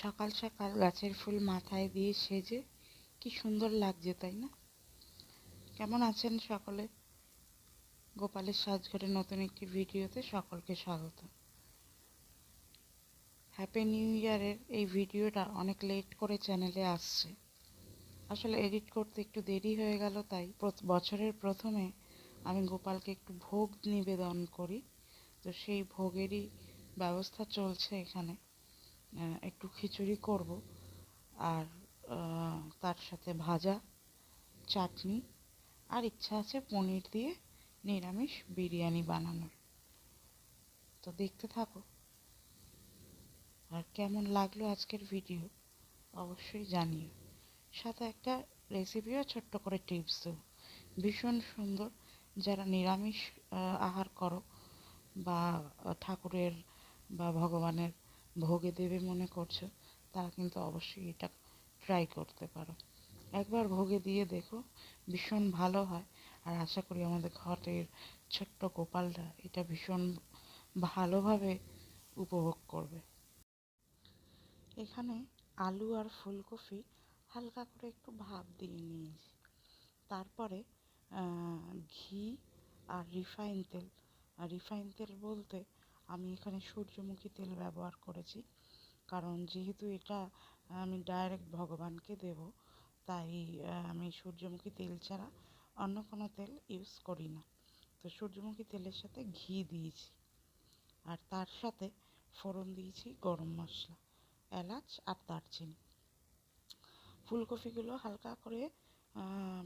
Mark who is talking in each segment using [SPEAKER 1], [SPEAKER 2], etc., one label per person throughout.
[SPEAKER 1] সকাল সকাল গাছের ফুল মাথায় দিয়ে সেজে কি সুন্দর লাগছে, তাই না? কেমন আছেন সকলে? গোপালের সাজঘরে নতুন একটি ভিডিওতে সকলকে স্বাগত। হ্যাপি নিউ ইয়ারের এই ভিডিওটা অনেক লেট করে চ্যানেলে আসছে। আসলে এডিট করতে একটু দেরি হয়ে গেল, তাই বছরের প্রথমে আমি গোপালকে একটু ভোগ নিবেদন করি। তো সেই ভোগেরই ব্যবস্থা চলছে এখানে। একটু খিচুড়ি করব। আর তার সাথে ভাজা, চাটনি আর ইচ্ছা আছে পনির দিয়ে নিরামিষ বিরিয়ানি বানানোর। তো দেখতে থাকো। আর কেমন লাগল আজকের ভিডিও অবশ্যই জানিও। সাথে একটা রেসিপিও ছোট্ট করে টিপস ভীষণ সুন্দর। যারা নিরামিষ আহার করো বা ঠাকুরের বা ভগবানের ভোগে দেবে মনে করছ, তারা কিন্তু অবশ্যই এটা ট্রাই করতে পারো। একবার ভোগে দিয়ে দেখো, ভীষণ ভালো হয়। আর আশা করি আমাদের ঘরের ছোট্ট গোপালরা এটা ভীষণ ভালোভাবে উপভোগ করবে। এখানে আলু আর ফুলকপি হালকা করে একটু ভাপ দিয়ে নিয়েছি। তারপরে ঘি আর রিফাইন তেল। আর রিফাইন তেল বলতে আমি এখানে সূর্যমুখী তেল ব্যবহার করেছি। কারণ যেহেতু এটা আমি ডাইরেক্ট ভগবানকে দেব, তাই আমি সূর্যমুখী তেল ছাড়া অন্য কোনো তেল ইউজ করি না। তো সূর্যমুখী তেলের সাথে ঘি দিয়েছি। আর তার সাথে ফোড়ন দিয়েছি গরম মশলা, এলাচ আর দারচিনি। ফুলকপিগুলো হালকা করে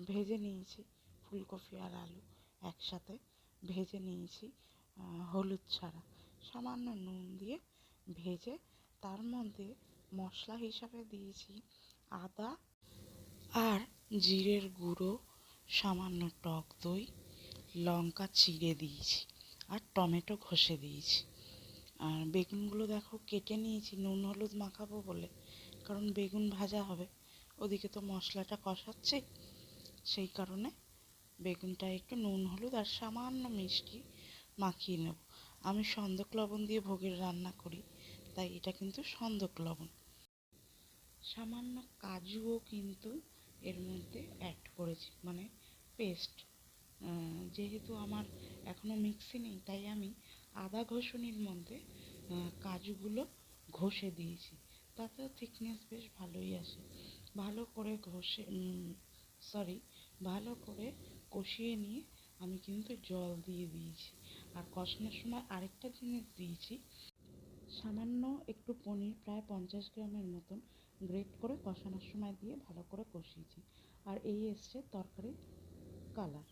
[SPEAKER 1] ভেজে নিয়েছি, ফুলকপি আর আলু একসাথে ভেজে নিয়েছি হলুদ ছাড়া। সামান্য নুন দিয়ে ভেজে তার মধ্যে মশলা হিসাবে দিয়েছি আদা আর জিরের গুঁড়ো, সামান্য টক দই, লঙ্কা চিড়ে দিয়েছি আর টমেটো ঘষে দিয়েছি। আর বেগুনগুলো দেখো কেটে নিয়েছি, নুন হলুদ মাখাবো বলে, কারণ বেগুন ভাজা হবে, ওদিকে তো মশলাটা কষাচ্ছে, সেই কারণে বেগুনটা একটু নুন হলুদ আর সামান্য মিষ্টি মাখিয়ে নেব। আমি সন্দক লবণ দিয়ে ভোগের রান্না করি, তাই এটা কিন্তু সন্দক লবণ। সামান্য কাজুও কিন্তু এর মধ্যে অ্যাড করেছি মানে পেস্ট যেহেতু আমার এখনও মিক্সি নেই, তাই আমি আদা ঘষণির মধ্যে কাজুগুলো ঘষে দিয়েছি। তাতেও থিকনেস বেশ ভালোই আসে। ভালো করে ঘষে সরি ভালো করে কষিয়ে নিয়ে আমি কিন্তু জল দিয়ে দিয়েছি। আর কষানোর সময় আরেকটা জিনিস দিয়েছি। সামান্য একটু পনির, প্রায় পঞ্চাশ গ্রামের মতন গ্রেট করে কষানোর সময় দিয়ে ভালো করে কষিয়েছি। আর এই এসছে তরকারির কালার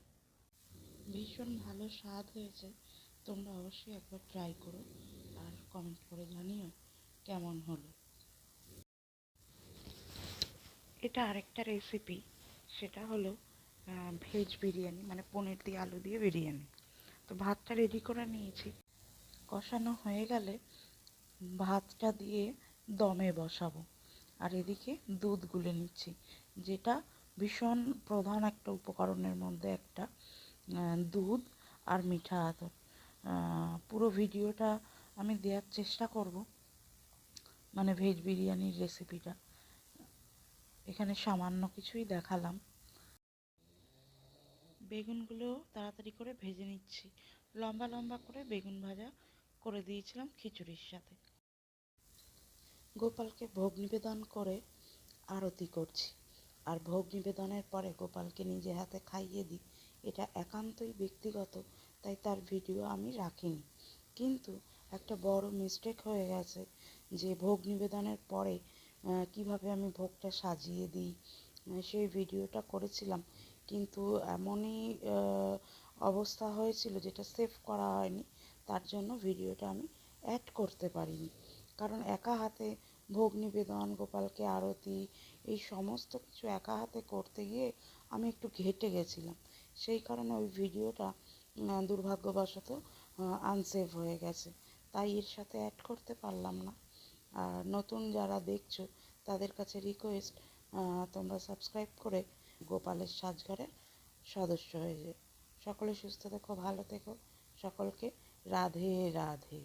[SPEAKER 1] ভীষণ ভালো স্বাদ হয়েছে। তোমরা অবশ্যই একবার ট্রাই করো আর কমেন্ট করে জানিও কেমন হলো। এটা আরেকটা রেসিপি সেটা হলো ভেজ বিরিয়ানি মানে পনির দিয়ে আলু দিয়ে বিরিয়ানি। তো ভাতটা রেডি করে নিয়েছি। কষানো হয়ে গেলে ভাতটা দিয়ে দমে বসাবো। আর এদিকে দুধ গুলে নিচ্ছি, যেটা ভীষণ প্রধান একটা উপকরণের মধ্যে একটা দুধ আর মিঠা আতর। পুরো ভিডিওটা আমি দেওয়ার চেষ্টা করব মানে ভেজ বিরিয়ানির রেসিপিটা এখানে সামান্য কিছুই দেখালাম। বেগুনগুলো তাড়াতাড়ি করে ভেজে নিচ্ছি। লম্বা লম্বা করে বেগুন ভাজা করে দিয়েছিলাম খিচুড়ির সাথে। গোপালকে ভোগ নিবেদন করে আরতি করছি। আর ভোগ নিবেদনের পরে গোপালকে নিজে হাতে খাইয়ে দিই। এটা একান্তই ব্যক্তিগত, তাই তার ভিডিও আমি রাখিনি। কিন্তু একটা বড় মিস্টেক হয়ে গেছে যে ভোগ নিবেদনের পরে কীভাবে আমি ভোগটা সাজিয়ে দিই সেই ভিডিওটা করেছিলাম। কিন্তু এমনই অবস্থা হয়েছিল যেটা সেভ করা হয়নি, তার জন্য ভিডিওটা আমি অ্যাড করতে পারিনি। কারণ একা হাতে ভোগ নিবেদন গোপালকে আরতি, এই সমস্ত কিছু একা হাতে করতে গিয়ে আমি একটু ঘেটে গেছিলাম। সেই কারণে ওই ভিডিওটা দুর্ভাগ্যবশত আনসেভ হয়ে গেছে। তাই এর সাথে অ্যাড করতে পারলাম না। আর নতুন যারা দেখছ, তাদের কাছে রিকোয়েস্ট তোমরা সাবস্ক্রাইব করে গোপালের সাজঘরের সদস্য হয়ে যায় সকলে সুস্থ থেকো, ভালো থেকো। সকলকে রাধে রাধে।